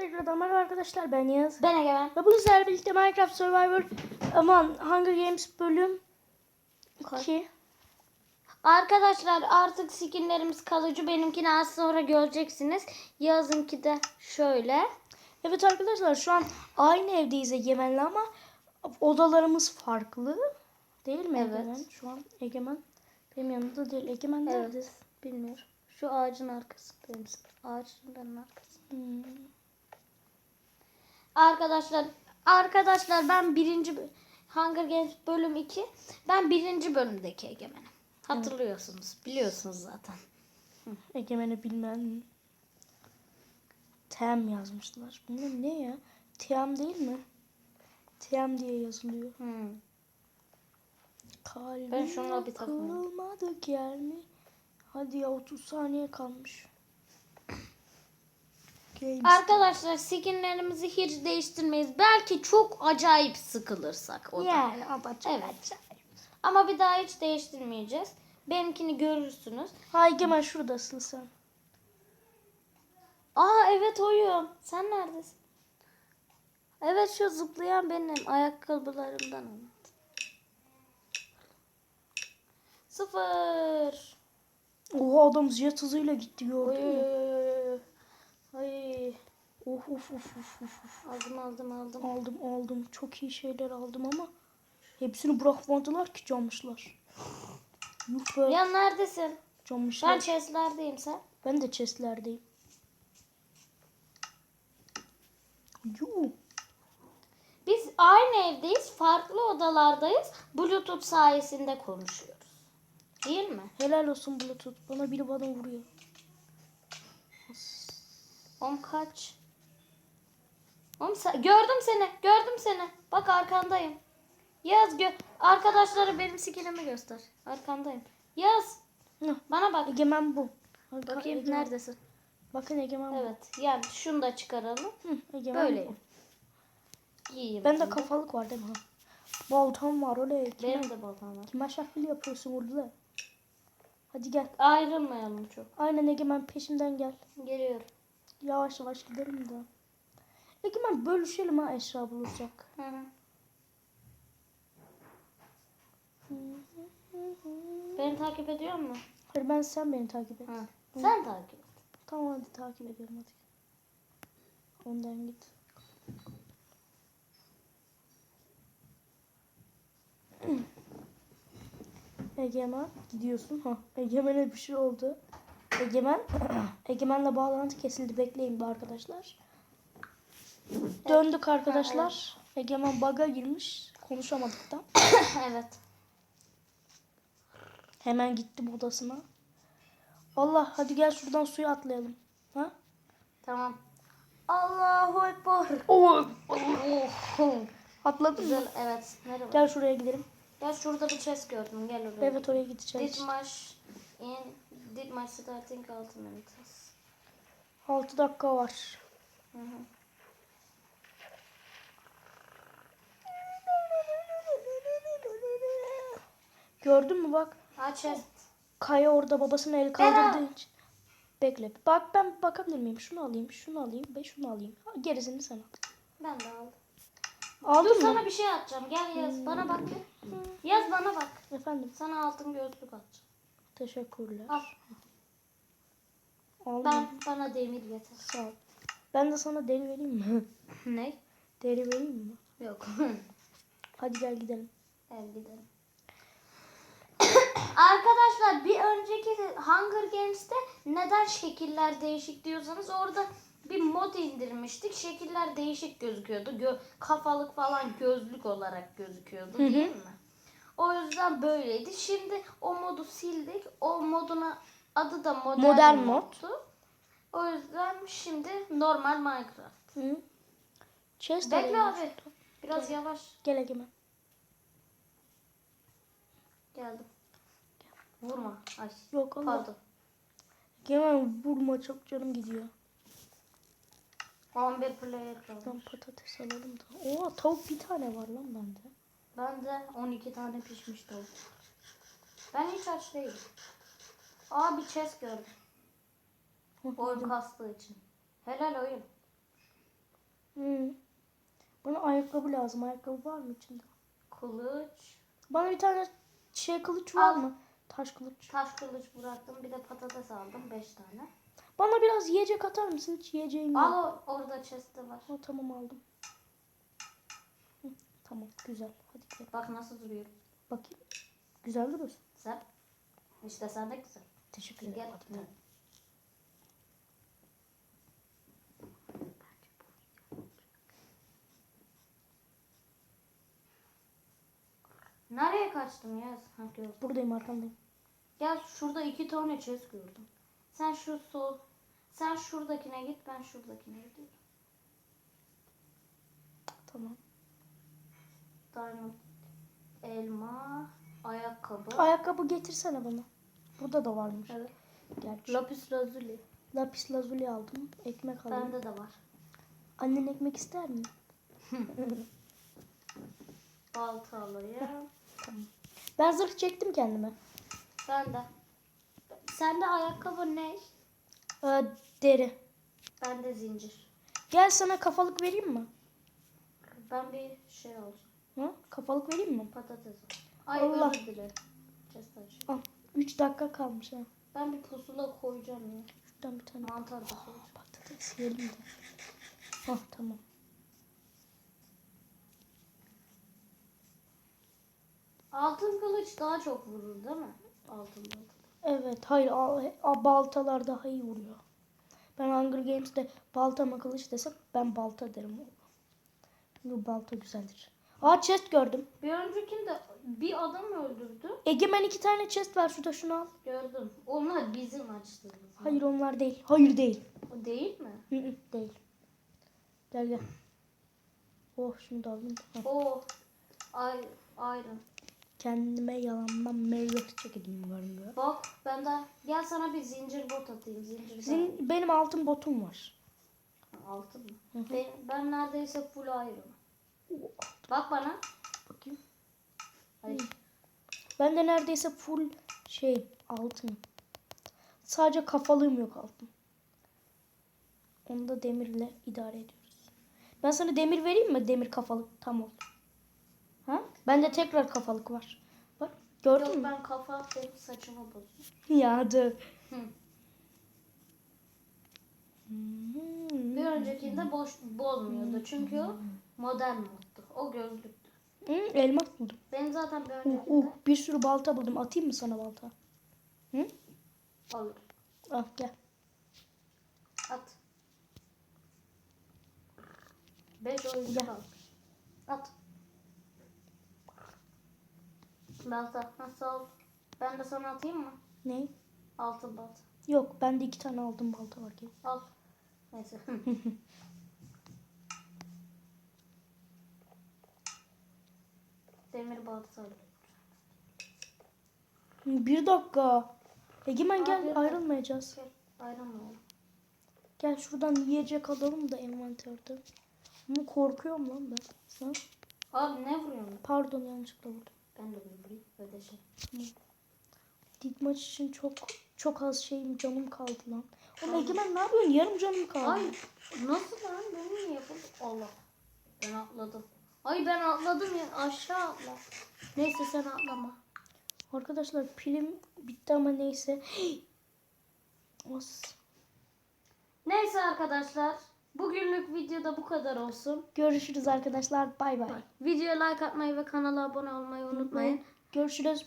Tekrardan merhaba arkadaşlar ben Yağız. Ben Egemen. Ve bugün sizlerle birlikte Minecraft Survivor aman Hunger Games bölüm 2. Arkadaşlar artık skinlerimiz kalıcı. Benimkini az sonra göreceksiniz. Yazınki de şöyle. Evet arkadaşlar şu an aynı evdeyiz Egemen'le ama odalarımız farklı. Değil mi Evet. Egemen? Şu an Egemen benim yanımda değil. Egemen? Evet. Bilmiyorum. Şu ağacın arkasındayım. Ağaçların arkası. Hmm. Arkadaşlar arkadaşlar ben birinci Hunger Games bölüm 2. Ben birinci bölümdeki Egemen'im. Hatırlıyorsunuz. Biliyorsunuz zaten. Egemen'i bilmem. Tem yazmışlar. Bunlar ne ya? Tem değil mi? Tem diye yazılıyor. Hmm. Kalbim Ben şununla bir takmayayım. kırılmadık yer mi? Hadi ya 30 saniye kalmış. Games. Arkadaşlar skinlerimizi hiç değiştirmeyiz. Belki çok acayip sıkılırsak o da. yani ama çok Evet. acayip. Ama bir daha hiç değiştirmeyeceğiz. Benimkini görürsünüz. Ha Egemen şuradasın sen. Aa evet oyum. Sen neredesin? Evet şu zıplayan benim. Ayakkabılarımdan anlat. Sıfır. Oha adam jet hızıyla gitti gördün mü? Ay. Of of of of of. Aldım aldım aldım. Aldım aldım. Çok iyi şeyler aldım ama hepsini bırakmadılar ki camışlar. Yuh be Ya neredesin? camışlar. Ben Ben, chestlerdeyim sen. de chestlerdeyim. Yuh. Biz aynı evdeyiz. Farklı odalardayız. Bluetooth sayesinde konuşuyoruz. Değil mi? Helal olsun Bluetooth. Bana biri bana vuruyor. Om kaç? Om gördüm seni. Gördüm seni. Bak arkandayım. Yaz gö arkadaşlara benim skinimi göster. Arkandayım. Yaz. Hı. Bana bak. Egemen bu. Arka- Bakayım Egemen. neredesin? Bakın Egemen bu. Evet. Yani şunu da çıkaralım. Hı, Egemen Böyleyim. bu. İyiyim. Bende şimdi. kafalık var değil mi? Baltam var öyle. Kime, Benim de baltam var. kime şaklı yapıyorsun orada? Hadi gel. Ayrılmayalım çok. Aynen Egemen peşimden gel. Geliyorum. Yavaş yavaş gidelim de. Egemen bölüşelim ha eşya bulursak. Hı hı. Beni takip ediyor mu? Hayır ben sen beni takip et. Hı. Sen takip et. Tamam hadi takip ediyorum hadi. Ondan git. Egemen gidiyorsun. Ha, Egemen'e bir şey oldu. Egemen Egemen'le bağlantı kesildi. Bekleyin be arkadaşlar. Döndük arkadaşlar. Egemen bug'a girmiş. Konuşamadık da. evet. Hemen gittim odasına. Allah hadi gel şuradan suya atlayalım. Ha? Tamam. Allahu Ekber. Oh, Oh. atladın mı? Güzel evet. Merhaba. Gel şuraya gidelim. Ya şurada bir chest gördüm. Gel oraya. Evet oraya gideceğiz. Did in did my starting 6 minutes. 6 dakika var. Hı hı. Gördün mü bak. Ha chest. Kaya orada babasının el kaldırdığı için. Bekle. Bak ben bakabilir miyim? Şunu alayım, şunu alayım ve şunu alayım. Gerisini sen al. Ben de aldım. Dur Aldın mı? sana bir şey atacağım. Gel yaz. Bana bak. Yaz bana bak. Efendim. Sana altın gözlük atacağım. Teşekkürler. Al. Aldım. Ben bana demir yeter. Sağ ol. Ben de sana deri vereyim mi? Ne? deri vereyim mi? Yok. Hadi gel gidelim. Gel gidelim. Arkadaşlar bir önceki Hunger Games'te neden şekiller değişik diyorsanız orada bir mod indirmiştik. Şekiller değişik gözüküyordu. Gö- kafalık falan gözlük olarak gözüküyordu değil mi? O yüzden böyleydi. Şimdi o modu sildik. O moduna adı da modern, Modern mod. moddu. O yüzden şimdi normal Minecraft. Hı? Chest Bekle abi. Biraz yavaş. Gel Egemen. Geldim. Vurma. Ay. Yok Allah. Pardon. Egemen vurma çok canım gidiyor. 11 player kalmış. Şuradan patates alalım da. Oo tavuk bir tane var lan bende. Ben de 12 tane pişmiş tavuk. Ben hiç aç değilim. Aa bir chest gördüm. Oyun kastığı için. Helal oyun. ayakkabı lazım. Ayakkabı var mı içinde? Kılıç. Bana bir tane şey kılıç var Al. mı? Taş kılıç. Taş kılıç bıraktım. Bir de patates aldım. 5 tane. Bana biraz yiyecek atar mısın? Hiç yiyeceğim yok. Al o- orada chest'te var. Ha, tamam aldım. Tamam güzel. Hadi gidelim. Bak nasıl duruyor. Bakayım. Güzel duruyorsun. Sen. İşte sen de güzel. Teşekkür ederim. Gel. Hadi. Nereye kaçtın ya? Ha, gördüm. Buradayım arkandayım. Gel şurada iki tane chest gördüm. Sen şu sol. Sen şuradakine git ben şuradakine gidiyorum. Tamam. Diamond. Elma. Ayakkabı. Ayakkabı getirsene bana. Burada da varmış. Evet. Gerçi. Lapis lazuli. Lapis lazuli aldım. Ekmek aldım. Bende de var. Annen ekmek ister mi? Balta alayım. Tamam. Ben zırh çektim kendime. Ben de. Sende ayakkabı ne? Ee, deri. Bende zincir. Gel sana kafalık vereyim mi? Ben bir şey alacağım. Hı? Kafalık vereyim mi? Patates. Ay Allah. özür dilerim. Al. 3 dakika kalmış ha. Ben bir pusula koyacağım ya. Şuradan bir tane Mantar da koyacağım. patates yiyelim de. Hah tamam. Altın kılıç daha çok vurur değil mi? Altın kılıç. Evet hayır a- baltalar daha iyi vuruyor. Ben Hunger Games'te balta mı kılıç desem ben balta derim. Bu balta güzeldir. Aa chest gördüm. Bir öncekinde bir adam öldürdü. Egemen iki tane chest var şurada şunu al. Gördüm. Onlar bizim açtığımız. Hayır onlar değil. Hayır değil. O değil mi? Hı hı, değil. Gel gel. Oh şunu da alayım. Hah. O ay iron. Kendime yalandan meyve çekeyim var mı? Bak ben de gel sana bir zincir bot atayım. Zincir Sizin, benim altın botum var. altın mı? Hı hı. Ben, ben neredeyse full iron. Bak bana. Bakayım. Ay, Ben de neredeyse full şey altın. Sadece kafalığım yok altın. Onu da demirle idare ediyoruz. Ben sana demir vereyim mi? Demir kafalık tam oldu. Ha? Bende tekrar kafalık var. Bak gördün Yok mü? ben kafa benim saçımı bozuyor. Ya dur. Hı. Hmm. Bir öncekinde boş bozmuyordu. Çünkü o modern moddu. O gözlüktü. Hı, elmas buldum. Ben zaten bir Uh, öncekinde uh, bir sürü balta buldum. Atayım mı sana balta? Hı? alır. Al gel. At. 5 oyuncu Gel. kaldı. At. Balta. Sağ ol. Ben de sana atayım mı? Ne? Altın balta. Yok bende iki tane aldım balta var. Gel. Al. Neyse. Demir balta alayım. Bir dakika. Egemen gel Abi. ayrılmayacağız. Gel. Ayrılmayalım. Gel şuradan yiyecek alalım da envanterde. Ama korkuyorum lan ben. Sen? Abi ne vuruyorsun? Pardon yanlışlıkla vurdum. Ben de vurayım. Böyle şey. Dik maç için çok çok az şeyim canım kaldı lan. Oğlum Egemen ne yapıyorsun? Yarım canım kaldı. Ay nasıl lan? Benim niye yapıldı? Allah. Ben atladım. Ay ben atladım ya. Aşağı atla. Neyse sen atlama. Arkadaşlar pilim bitti ama neyse. As. Neyse arkadaşlar. Bugünlük videoda bu kadar olsun. Görüşürüz arkadaşlar. Bay bay. Videoya like atmayı ve kanala abone olmayı unutmayın. Görüşürüz.